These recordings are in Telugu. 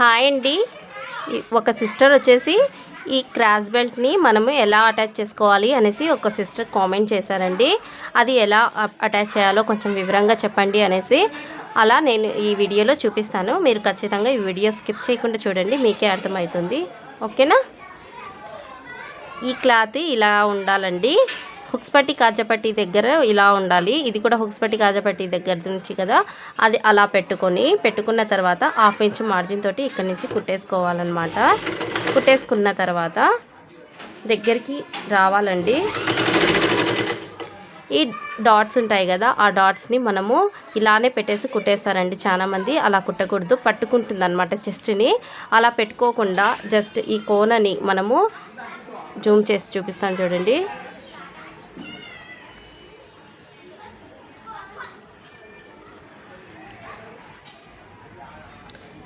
హాయ్ అండి. ఒక సిస్టర్ వచ్చేసి ఈ క్రాస్ బెల్ట్ని మనము ఎలా అటాచ్ చేసుకోవాలి అనేసి ఒక సిస్టర్ కామెంట్ చేశారండి. అది ఎలా అటాచ్ చేయాలో కొంచెం వివరంగా చెప్పండి అనేసి అలా నేను ఈ వీడియోలో చూపిస్తాను. మీరు ఖచ్చితంగా ఈ వీడియో స్కిప్ చేయకుండా చూడండి మీకే అర్థమవుతుంది. ఓకేనా? ఈ క్లాత్ ఇలా ఉండాలండి. హుక్స్పట్టి కాజపట్టి దగ్గర ఇలా ఉండాలి. ఇది కూడా హుక్స్పట్టి కాజపట్టి దగ్గర నుంచి కదా అది అలా పెట్టుకొని పెట్టుకున్న తర్వాత హాఫ్ ఇంచ్ మార్జిన్ తోటి ఇక్కడ నుంచి కుట్టేసుకోవాలన్నమాట. కుట్టేసుకున్న తర్వాత దగ్గరికి రావాలండి. ఈ డాట్స్ ఉంటాయి కదా ఆ డాట్స్ని మనము ఇలానే పెట్టేసి కుట్టేస్తారండి చాలామంది. అలా కుట్టకూడదు పట్టుకుంటుంది అనమాట చెస్ట్ని. అలా పెట్టుకోకుండా జస్ట్ ఈ కోనని మనము జూమ్ చేసి చూపిస్తాను చూడండి.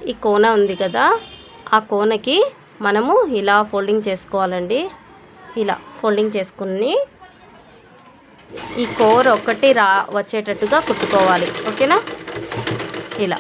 ఈ కోన ఉంది కదా ఆ కోనకి మనము ఇలా ఫోల్డింగ్ చేసుకోవాలండి. ఇలా ఫోల్డింగ్ చేసుకుని ఈ కోర్ ఒక్కటి రా వచ్చేటట్టుగా కుట్టుకోవాలి. ఓకేనా? ఇలా.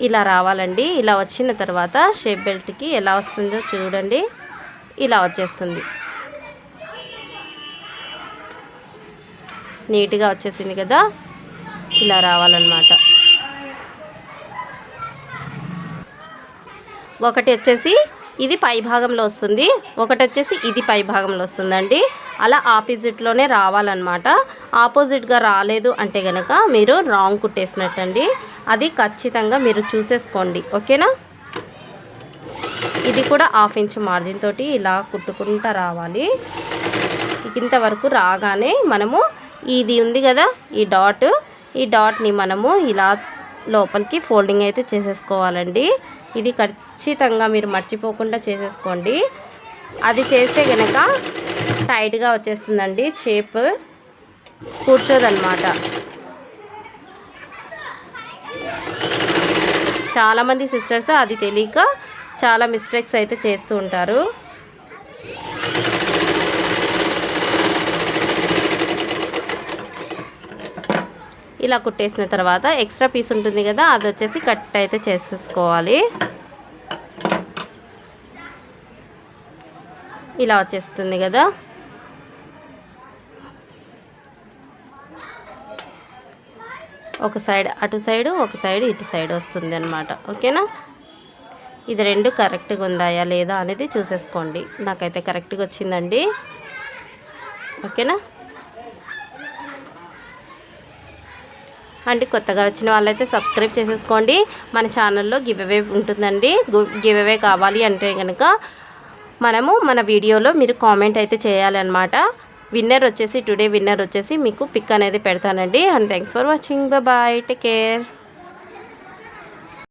ఇలా రావాలండి. ఇలా వచ్చిన తర్వాత షేప్ బెల్ట్కి ఎలా వస్తుందో చూడండి. ఇలా వచ్చేస్తుంది. నీట్గా వచ్చేసింది కదా. ఇలా రావాలన్నమాట. ఒకటి వచ్చేసి ఇది పై భాగంలో వస్తుంది. ఒకటి వచ్చేసి ఇది పై భాగంలో వస్తుందండి. అలా ఆపోజిట్లోనే రావాలన్నమాట. ఆపోజిట్గా రాలేదు అంటే కనుక మీరు రాంగ్ కుట్టేసినట్టండి. అది ఖచ్చితంగా మీరు చూసేసుకోండి ఓకేనా? ఇది కూడా హాఫ్ ఇంచ్ మార్జిన్ తోటి ఇలా కుట్టుకుంటూ రావాలి. ఇంతవరకు రాగానే మనము ఇది ఉంది కదా ఈ డాట్ ఈ డాట్ని మనము ఇలా లోపలికి ఫోల్డింగ్ అయితే చేసేసుకోవాలండి. ఇది ఖచ్చితంగా మీరు మర్చిపోకుండా చేసేసుకోండి. అది చేస్తే కనుక టైట్గా వచ్చేస్తుందండి షేప్ కూర్చోదన్నమాట. చాలామంది సిస్టర్స్ అది తెలియక చాలా మిస్టేక్స్ అయితే చేస్తూ ఉంటారు. ఇలా కుట్టేసిన తర్వాత ఎక్స్ట్రా పీస్ ఉంటుంది కదా అది వచ్చేసి కట్ అయితే చేసేసుకోవాలి. ఇలా వచ్చేస్తుంది కదా. ఒక సైడ్ అటు సైడు ఒక సైడ్ ఇటు సైడ్ వస్తుంది అనమాట ఓకేనా? ఇది రెండు కరెక్ట్గా ఉందాయా లేదా అనేది చూసేసుకోండి. నాకైతే కరెక్ట్గా వచ్చిందండి. ఓకేనా? అంటే కొత్తగా వచ్చిన వాళ్ళైతే సబ్స్క్రైబ్ చేసేసుకోండి. మన ఛానల్లో గివ్ అవే ఉంటుందండి. గివ్ అవే కావాలి అంటే కనుక మనము మన వీడియోలో మీరు కామెంట్ అయితే చేయాలన్నమాట. విన్నర్ వచ్చేసి టుడే విన్నర్ వచ్చేసి మీకు పిక్ అనేది పెడతానండి. And thanks for watching bye take care